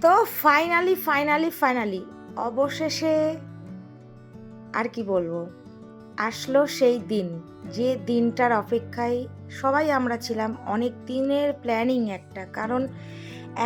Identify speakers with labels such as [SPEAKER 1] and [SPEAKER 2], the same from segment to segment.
[SPEAKER 1] তো finally finally finally অবশেষে আর কি বলব? আসলো সেই দিন, যে দিনটার অপেক্ষায় সবাই আমরা ছিলাম। অনেক দিনের প্ল্যানিং একটা, কারণ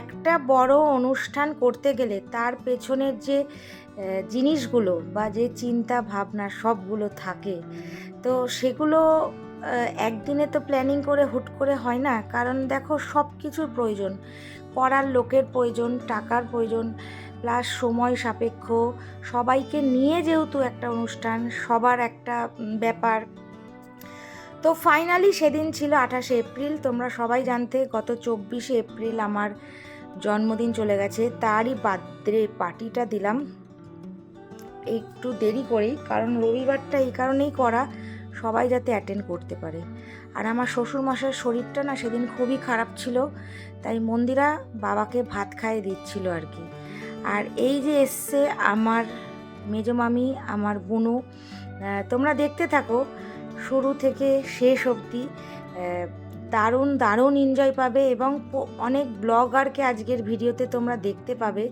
[SPEAKER 1] একটা বড় অনুষ্ঠান করতে গেলে তার পেছনের যে জিনিসগুলো বা যে চিন্তা ভাবনা সবগুলো থাকে তো সেগুলো একদিনে তো প্ল্যানিং করে হুট করে হয় না। কারণ দেখো সব কিছুর প্রয়োজন। করার লোকের প্রয়োজন, টাকার প্রয়োজন প্লাস সময় সাপেক্ষ। সবাইকে নিয়ে যেহেতু একটা অনুষ্ঠান, সবার একটা ব্যাপার। তো ফাইনালি সেদিন ছিল আঠাশে এপ্রিল। তোমরা সবাই জানতে গত চব্বিশে এপ্রিল আমার জন্মদিন চলে গেছে। তারই বার্থডে পার্টিটা দিলাম। একটু দেরি করেই, কারণ রবিবারটা এই কারণেই করা। সবাই যাতে অ্যাটেন্ড করতে পারে। আর আমার শ্বশুরমশাইয়ের শরীরটা না সেদিন খুবই খারাপ ছিল, তাই মন্দিরা বাবাকে ভাত খাইয়ে দিচ্ছিল আর কি। আর এই যে এসছে আমার মেজো মামি, আমার বুনু তোমরা দেখতে থাকো, শুরু থেকে শেষ অবধি দারুণ দারুণ এনজয় পাবে এবং অনেক ব্লগারকে আজকের ভিডিওতে তোমরা দেখতে পাবে,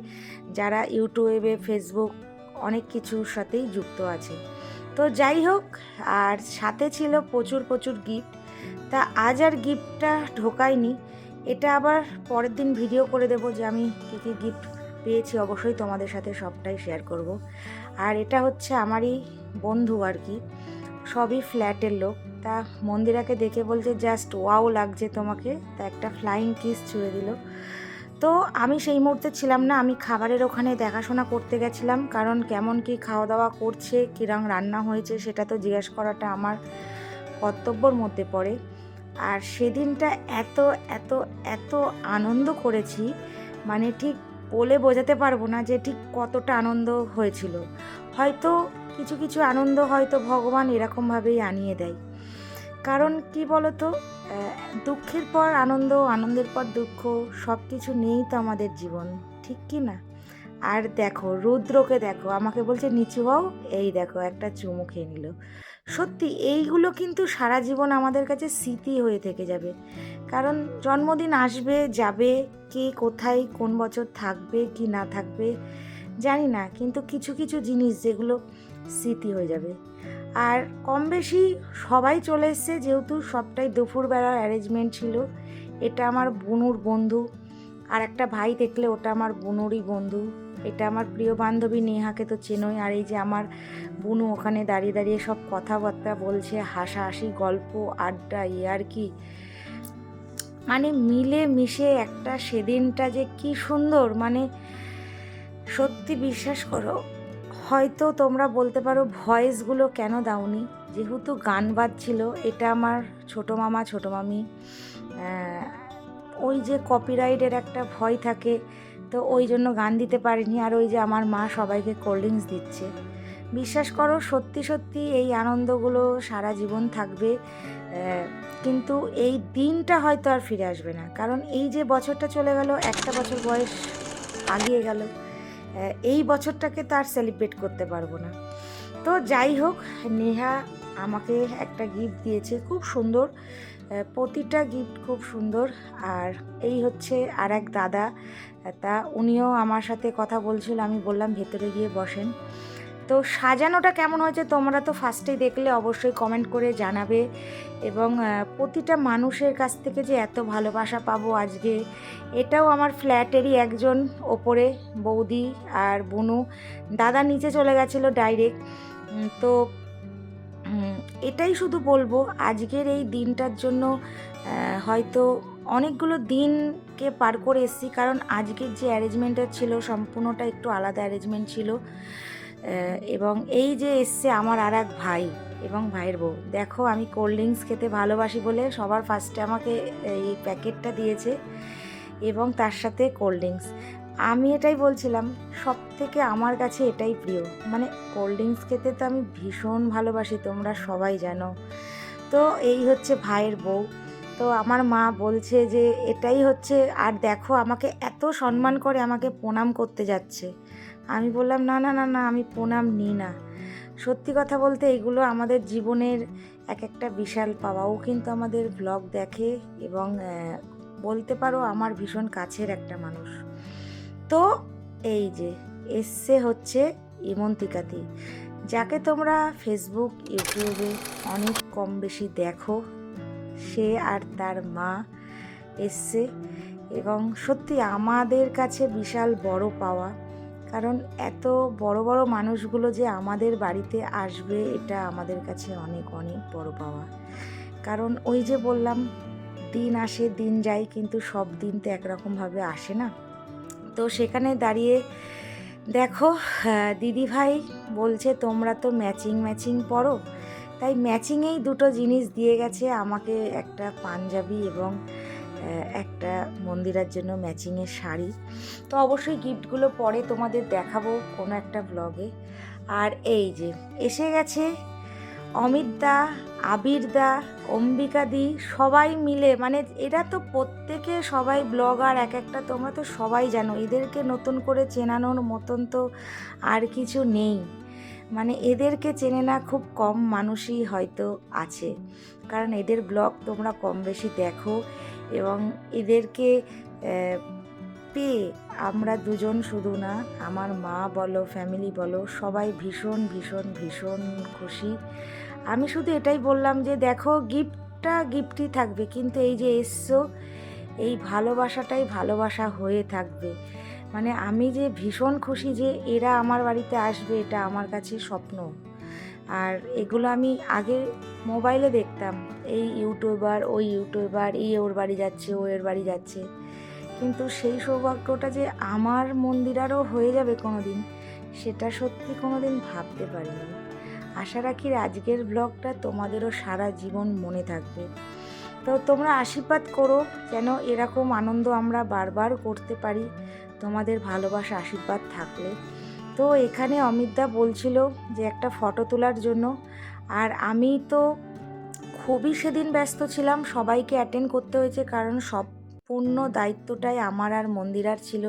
[SPEAKER 1] যারা ইউটিউবে, ফেসবুক অনেক কিছুর সাথেই যুক্ত আছে। তো যাই হোক, আর সাথে ছিল প্রচুর প্রচুর গিফট তা আজ আর গিফটটা ঢোকায়নি এটা আবার পরের দিন ভিডিও করে দেবো যে আমি কী কী গিফট পেয়েছি। অবশ্যই তোমাদের সাথে সবটাই শেয়ার করব। আর এটা হচ্ছে আমারই বন্ধু আর কি, সবই ফ্ল্যাটের লোক। তা মন্দিরাকে দেখে বলছে, জাস্ট ওয়াও লাগছে তোমাকে। তা একটা ফ্লাইং কিস ছুঁড়ে দিল। তো আমি সেই মুহূর্তে ছিলাম না, আমি খাবারের ওখানে দেখাশোনা করতে গেছিলাম, কারণ কেমন কি খাওয়া দাওয়া করছে, কিরম রান্না হয়েছে সেটা তো জিজ্ঞেস করাটা আমার কর্তব্যর মধ্যে পড়ে। আর সেদিনটা এত এত এত আনন্দ করেছি মানে ঠিক বলে বোঝাতে পারব না যে ঠিক কতটা আনন্দ হয়েছিল। হয়তো কিছু কিছু আনন্দ হয়তো ভগবান এরকমভাবেই আনিয়ে দেয়। কারণ কি বলতো? দুঃখের পর আনন্দ, আনন্দের পর দুঃখ সব কিছু নিয়েই তো আমাদের জীবন, ঠিক কি না? আর দেখো, রুদ্রকে দেখো, আমাকে বলছে, নিচু হও। এই দেখো, একটা চুমু খেয়ে নিল। সত্যি, এইগুলো কিন্তু সারা জীবন আমাদের কাছে স্মৃতি হয়ে থেকে যাবে। কারণ জন্মদিন আসবে, যাবে, কে কোথায়, কোন বছর থাকবে, কি না থাকবে, জানি না। কিন্তু কিছু কিছু জিনিস যেগুলো স্মৃতি হয়ে যাবে। আর কম বেশি সবাই চলে এসছে, যেহেতু সবটাই দুপুরবেলার অ্যারেঞ্জমেন্ট ছিল। এটা আমার বুনুর বন্ধু, আর একটা ভাই দেখলে ওটা আমার বুনুরই বন্ধু। এটা আমার প্রিয় বান্ধবী নেহাকে তো চেনই, আর এই যে আমার বুনু ওখানে দাঁড়িয়ে দাঁড়িয়ে সব কথাবার্তা বলছে, হাসাহাসি, গল্প, আড্ডা ইয়ার কি। মানে মিলে মিশে একটা সেদিনটা যে কি সুন্দর মানে সত্যি বিশ্বাস করো। হয়তো তোমরা বলতে পারো ভয়েসগুলো কেন দাওনি? যেহেতু গান বাজছিল, এটা আমার ছোটো মামা, ছোটো মামি ওই যে কপিরাইটের একটা ভয় থাকে, তো ওই জন্য গান দিতে পারিনি, আর ওই যে আমার মা সবাইকে কোল্ড ড্রিঙ্কস দিচ্ছে। বিশ্বাস করো, সত্যি সত্যি এই আনন্দগুলো সারা জীবন থাকবে কিন্তু এই দিনটা হয়তো আর ফিরে আসবে না। কারণ এই যে বছরটা চলে গেল, একটা বছর বয়স আগিয়ে গেল। এই বছরটাকে তো আর সেলিব্রেট করতে পারব না। তো যাই হোক, নেহা আমাকে একটা গিফট দিয়েছে, খুব সুন্দর। প্রতিটা গিফট খুব সুন্দর। আর এই হচ্ছে আর এক দাদা, তা উনিও আমার সাথে কথা বলছিল, আমি বললাম ভেতরে গিয়ে বসেন। তো সাজানোটা কেমন হয়েছে তোমরা তো ফার্স্টেই দেখলে, অবশ্যই কমেন্ট করে জানাবে। এবং প্রতিটা মানুষের কাছ থেকে যে এত ভালোবাসা পাবো আজকে, এটাও আমার ফ্ল্যাটেরই একজন ওপরে, বৌদি আর বুনু। দাদা নিচে চলে গেছিল ডাইরেক্ট তো এটাই শুধু বলব, আজকের এই দিনটার জন্য হয়তো অনেকগুলো দিনকে পার করে এসেছি, কারণ আজকের যে অ্যারেঞ্জমেন্টটা ছিল, সম্পূর্ণটা একটু আলাদা অ্যারেঞ্জমেন্ট ছিল। এবং এই যে এসছে আমার আর এক ভাই এবং ভাইয়ের বউ। দেখো, আমি কোল্ড ড্রিঙ্কস খেতে ভালোবাসি বলে সবার ফার্স্টে আমাকে এই প্যাকেটটা দিয়েছে এবং তার সাথে কোল্ড ড্রিঙ্কস আমি এটাই বলছিলাম সব থেকে আমার কাছে এটাই প্রিয়। মানে কোল্ড ড্রিঙ্কস খেতে তো আমি ভীষণ ভালোবাসি, তোমরা সবাই জানো। তো এই হচ্ছে ভাইয়ের বউ। তো আমার মা বলছে যে, এটাই হচ্ছে, আর দেখো, আমাকে এত সম্মান করে আমাকে প্রণাম করতে যাচ্ছে। আমি বললাম, না না না না, আমি প্রণাম নিই না। সত্যি কথা বলতে এগুলো আমাদের জীবনের এক একটা বিশাল পাওয়া। ও কিন্তু আমাদের ব্লগ দেখে এবং বলতে পারো আমার ভীষণ কাছের একটা মানুষ। তো এই যে, এসছে হচ্ছে ইমন্তিকাতি। যাকে তোমরা ফেসবুক ইউটিউবে অনেক কম বেশি দেখো, সে আর তার মা এসছে এবং সত্যি আমাদের কাছে বিশাল বড় পাওয়া। কারণ এত বড় বড় মানুষগুলো যে আমাদের বাড়িতে আসবে, এটা আমাদের কাছে অনেক অনেক বড় পাওয়া। কারণ ওই যে বললাম, দিন আসে, দিন যায়, কিন্তু সব দিন তো একরকমভাবে আসে না। তো সেখানে দাঁড়িয়ে দেখো দিদি ভাই বলছে, তোমরা তো ম্যাচিং ম্যাচিং পরো তাই ম্যাচিংয়েই দুটো জিনিস দিয়ে গেছে আমাকে একটা পাঞ্জাবি এবং একটা মন্দিরের জন্য ম্যাচিংয়ের শাড়ি। তো অবশ্যই গিফটগুলো পরে তোমাদের দেখাবো কোনো একটা ব্লগে আর এই যে, এসে গেছে অমিত দা, আবির দা, অম্বিকা দি, সবাই মিলে মানে এরা তো প্রত্যেকে সবাই ব্লগার এক একটা তোমরা তো সবাই জানো, এদেরকে নতুন করে চেনানোর মতন তো আর কিছু নেই। মানে এদেরকে চেনে না খুব কম মানুষই হয়তো আছে। কারণ এদের ব্লগ তোমরা কম বেশি দেখো। এবং এদেরকে পেয়ে আমরা দুজন শুধু না, আমার মা বলো ফ্যামিলি বলো, সবাই ভীষণ ভীষণ ভীষণ খুশি। আমি শুধু এটাই বললাম যে, দেখো গিফটটা গিফটই থাকবে, কিন্তু এই যে এসছো, এই ভালোবাসাটাই ভালোবাসা হয়ে থাকবে। মানে আমি যে ভীষণ খুশি যে, এরা আমার বাড়িতে আসবে, এটা আমার কাছে স্বপ্ন। আর এগুলো আমি আগে মোবাইলে দেখতাম। এই ইউটিউবার ওই ইউটিউবার এই ওর বাড়ি যাচ্ছে, ও এর বাড়ি যাচ্ছে। কিন্তু সেই সৌভাগ্যটা যে আমার মন্দিরারও হয়ে যাবে কোনো দিন সেটা সত্যি কোনো দিন ভাবতে পারিনি। আশা রাখি আজকের ব্লগটা তোমাদেরও সারা জীবন মনে থাকবে। তো তোমরা আশীর্বাদ করো যেন এরকম আনন্দ আমরা বারবার করতে পারি। তোমাদের ভালোবাসা, আশীর্বাদ থাকলে। তো এখানে অমিতদা বলছিল যে একটা ফটো তোলার জন্য। আর আমি তো খুবই সেদিন ব্যস্ত ছিলাম, সবাইকে অ্যাটেন্ড করতে হয়েছে কারণ সম্পূর্ণ দায়িত্বটাই আমার আর মন্দিরার ছিল।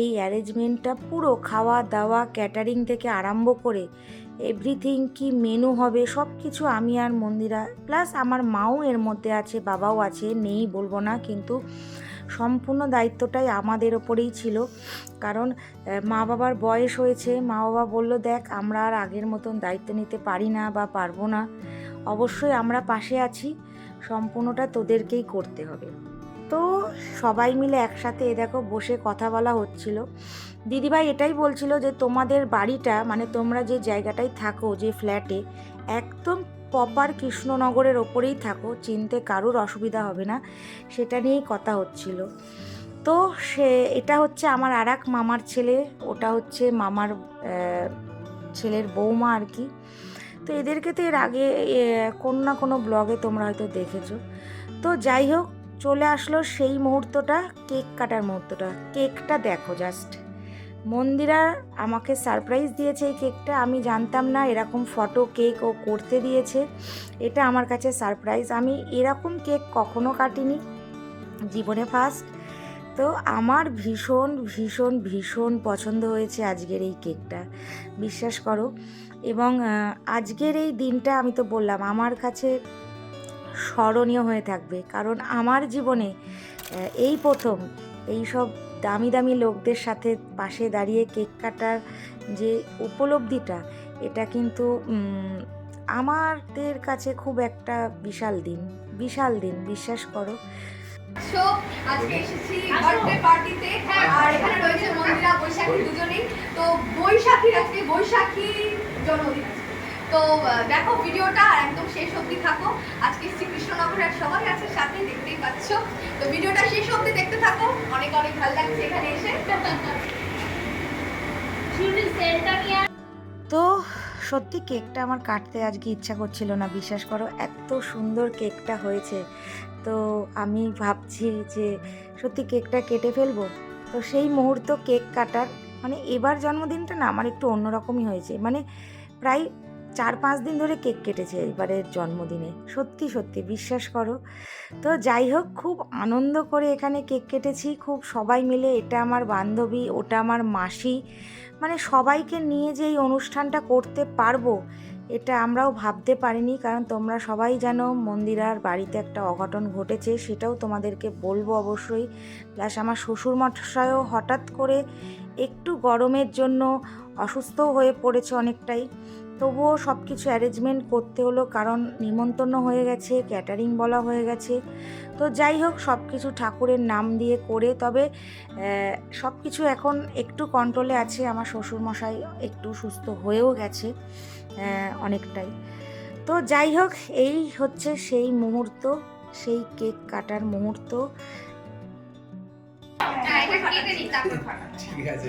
[SPEAKER 1] এই অ্যারেঞ্জমেন্টটা পুরো খাওয়া দাওয়া ক্যাটারিং থেকে আরম্ভ করে এভরিথিং কি মেনু হবে সব কিছু আমি আর মন্দিরা প্লাস আমার মাও এর মধ্যে আছে, বাবাও আছে, নেই বলব না, কিন্তু সম্পূর্ণ দায়িত্বটাই আমাদের ওপরেই ছিল। কারণ মা বাবার বয়স হয়েছে, মা বাবা বলল, দেখ, আমরা আর আগের মতন দায়িত্ব নিতে পারি না বা পারব না। অবশ্যই আমরা পাশে আছি, সম্পূর্ণটা তোদেরকেই করতে হবে। তো সবাই মিলে একসাথে, এ দেখো, বসে কথা বলা হচ্ছিল। দিদিভাই এটাই বলছিল যে, তোমাদের বাড়িটা মানে তোমরা যে জায়গাটায় থাকো, যে ফ্ল্যাটে একদম প্রপার কৃষ্ণনগরের ওপরেই থাকো, চিনতে কারোর অসুবিধা হবে না, সেটা নিয়েই কথা হচ্ছিল। তো সে, এটা হচ্ছে আমার আর এক মামার ছেলে, ওটা হচ্ছে মামার ছেলের বৌমা আর কি। তো এদেরকে তো এর আগে কোনো না কোনো ব্লগে তোমরা হয়তো দেখেছ। তো যাই হোক, চলে আসলো সেই মুহূর্তটা, কেক কাটার মুহূর্তটা। কেকটা দেখো জাস্ট মন্দিরা আমাকে সারপ্রাইজ দিয়েছে এই কেকটা আমি জানতাম না এরকম ফটো কেক ও করতে দিয়েছে। এটা আমার কাছে সারপ্রাইজ আমি এরকম কেক কখনো কাটিনি। জীবনে ফার্স্ট তো আমার ভীষণ ভীষণ ভীষণ পছন্দ হয়েছে আজকের এই কেকটা বিশ্বাস করো। এবং আজকের এই দিনটা আমি তো বললাম, আমার কাছে স্মরণীয় হয়ে থাকবে। কারণ আমার জীবনে এই প্রথম, এই সব দামি দামি লোকদের সাথে পাশে দাঁড়িয়ে কেক কাটার যে উপলব্ধিটা, এটা কিন্তু আমাদের কাছে খুব একটা বিশাল দিন বিশাল দিন, বিশ্বাস করো।
[SPEAKER 2] আজকে এসেছি বার্থডে পার্টিতে আর এখানে রয়েছে মন্দিরা, বৈশাখী দুজনেই। তো বৈশাখীর আজকে বৈশাখী জন্মদিন। তো দেখো ভিডিওটা আর একদম শেষ অবধি থাকো। আজকে শ্রীকৃষ্ণনগরের সবাই আছে সাথে দেখতেই পাচ্ছ। তো ভিডিওটা শেষ অবধি দেখতে থাকো। অনেক অনেক ভালো লাগছে এখানে এসে।
[SPEAKER 1] তো সত্যি কেকটা আমার কাটতে আজকে ইচ্ছা করছিল না বিশ্বাস করো এত সুন্দর কেকটা হয়েছে। তো আমি ভাবছি যে সত্যি কেকটা কেটে ফেলব? তো সেই মুহূর্ত কেক কাটার মানে এবার জন্মদিনটা না আমার একটু অন্যরকমই হয়েছে। মানে প্রায় চার পাঁচ দিন ধরে কেক কেটেছে এবারের জন্মদিনে। সত্যি সত্যি, বিশ্বাস করো। তো যাই হোক, খুব আনন্দ করে এখানে কেক কেটেছি। খুব সবাই মিলে, এটা আমার বান্ধবী, ওটা আমার মাসি। মানে সবাইকে নিয়ে যে এই অনুষ্ঠানটা করতে পারব, এটা আমরাও ভাবতে পারিনি। কারণ তোমরা সবাই জানো, মন্দিরার বাড়িতে একটা অঘটন ঘটেছে, সেটাও তোমাদেরকে বলব অবশ্যই। প্লাস আমার শ্বশুর মশাইও হঠাৎ করে একটু গরমের জন্য অসুস্থ হয়ে পড়েছে অনেকটাই। তবুও সব কিছু অ্যারেঞ্জমেন্ট করতে হলো কারণ নিমন্ত্রণ হয়ে গেছে ক্যাটারিং বলা হয়ে গেছে। তো যাই হোক সব কিছু ঠাকুরের নাম দিয়ে করে তবে সব কিছু এখন একটু কন্ট্রোলে আছে আমার শ্বশুরমশাই একটু সুস্থ হয়েও গেছে অনেকটাই। তো যাই হোক এই হচ্ছে সেই মুহূর্ত সেই কেক কাটার মুহূর্ত।
[SPEAKER 2] হ্যাঁ।
[SPEAKER 3] ঠিক আছে।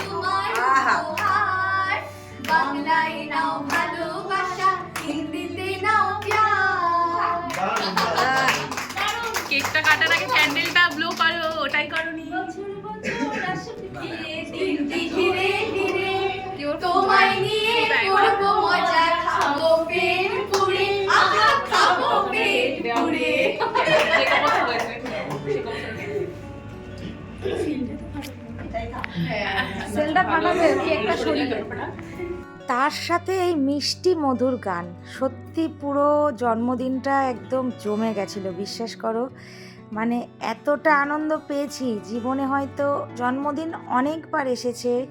[SPEAKER 1] তার সাথে এই মিষ্টি মধুর গান। সত্যি পুরো জন্মদিনটা একদম জমে গেছিল, বিশ্বাস করো। মানে এতটা আনন্দ পেয়েছি, জীবনে হয়তো জন্মদিন অনেকবার এসেছে,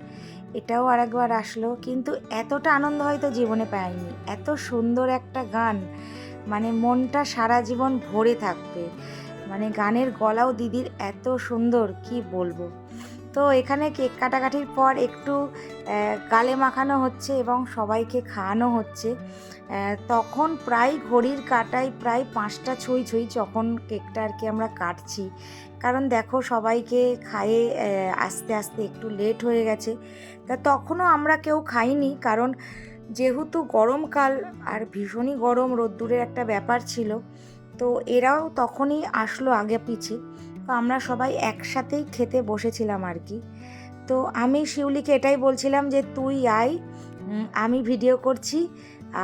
[SPEAKER 1] এটাও আরেকবার আসলো, কিন্তু এতটা আনন্দ হয়তো জীবনে পাইনি। এত সুন্দর একটা গান মানে মনটা সারা জীবন ভরে থাকবে। মানে গানের গলাও দিদির এত সুন্দর, কি বলব? তো এখানে কেক কাটাকাটির পর একটু গালে মাখানো হচ্ছে এবং সবাইকে খাওয়ানো হচ্ছে। তখন প্রায় ঘড়ির কাটায় প্রায় পাঁচটা ছুঁই ছুঁই যখন কেকটা আর কি আমরা কাটছি। কারণ দেখো সবাইকে খায়ে আস্তে আস্তে একটু লেট হয়ে গেছে। তা তখনও আমরা কেউ খাইনি কারণ যেহেতু গরমকাল আর ভীষণই গরম রোদ্দুরের একটা ব্যাপার ছিল তো এরাও তখনই আসলো আগে পিছে। তো আমরা সবাই একসাথেই খেতে বসেছিলাম আর কি। তো আমি শিউলিকে এটাই বলছিলাম যে, তুই আয় আমি ভিডিও করছি।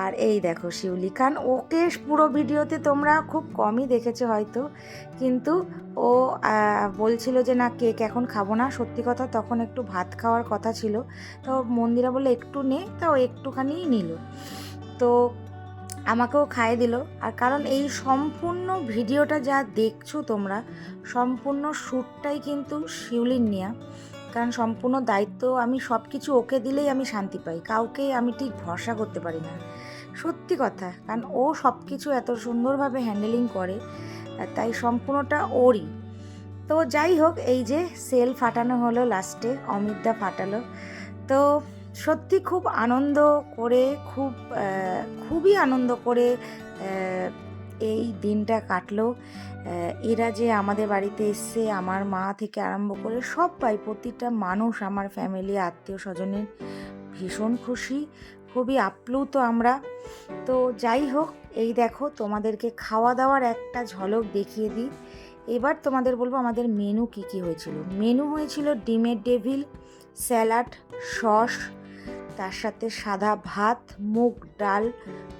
[SPEAKER 1] আর এই দেখো শিউলি খান, ওকে পুরো ভিডিওতে তোমরা খুব কমই দেখেছ হয়তো। কিন্তু ও বলছিল যে, না, কেক এখন খাব না। সত্যি কথা, তখন একটু ভাত খাওয়ার কথা ছিল। তো মন্দিরা বলে একটু নে। তা ও একটুখানিই নিল। তো আমাকেও খাইয়ে দিল। আর কারণ এই সম্পূর্ণ ভিডিওটা যা দেখছ তোমরা, সম্পূর্ণ শ্যুটটাই কিন্তু শিউলির নেয়া। কারণ সম্পূর্ণ দায়িত্ব আমি সব কিছু ওকে দিলেই আমি শান্তি পাই। কাউকে আমি ঠিক ভরসা করতে পারি না। সত্যি কথা, কারণ ও সব কিছু এত সুন্দরভাবে হ্যান্ডেলিং করে তাই সম্পূর্ণটা ওরই। তো যাই হোক, এই যে সেল ফাটানো হলো লাস্টে অমিতদা ফাটালো। তো সত্যি খুব আনন্দ করে, খুব খুবই আনন্দ করে এই দিনটা কাটলো। এরা যে আমাদের বাড়িতে এসছে, আমার মা থেকে আরম্ভ করে সবাই, প্রতিটা মানুষ, আমার ফ্যামিলি আত্মীয় স্বজনের ভীষণ খুশি, খুবই আপ্লুত আমরা। তো যাই হোক, এই দেখো, তোমাদেরকে খাওয়া দাওয়ার একটা ঝলক দেখিয়ে দিই। এবার তোমাদের বলব আমাদের মেনু কি কি হয়েছিল। মেনু হয়েছিল ডিমের ডেভিল, স্যালাড, সস তার সাথে সাদা ভাত, মুগ ডাল,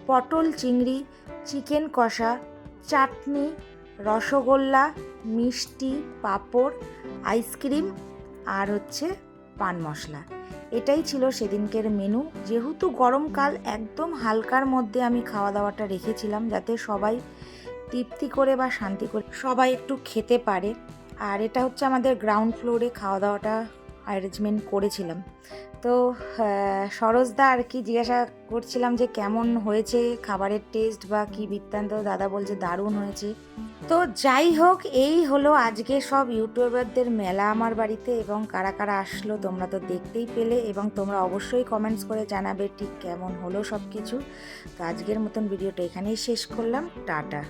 [SPEAKER 1] পটল চিংড়ি, চিকেন কষা, চাটনি, রসগোল্লা, মিষ্টি, পাঁপড়, আইসক্রিম আর হচ্ছে পান মশলা। এটাই ছিল সেদিনকের মেনু। যেহেতু গরমকাল, একদম হালকার মধ্যে আমি খাওয়া দাওয়াটা রেখেছিলাম যাতে সবাই তৃপ্তি করে বা শান্তি করে সবাই একটু খেতে পারে। আর এটা হচ্ছে আমাদের গ্রাউন্ড ফ্লোরে খাওয়া দাওয়াটা অ্যারেঞ্জমেন্ট করেছিলাম। তো সরোজদা আর কি জিজ্ঞাসা করছিলাম যে কেমন হয়েছে খাবারের টেস্ট বা কি বৃত্তান্ত? দাদা বলছে দারুণ হয়েছে। তো যাই হোক, এই হলো আজকে সব ইউটিউবারদের মেলা আমার বাড়িতে এবং কারা কারা আসলো তোমরা তো দেখতেই পেলে এবং তোমরা অবশ্যই কমেন্টস করে জানাবে ঠিক কেমন হলো সব কিছু তো আজকের মতন ভিডিওটা এখানেই শেষ করলাম। টাটা।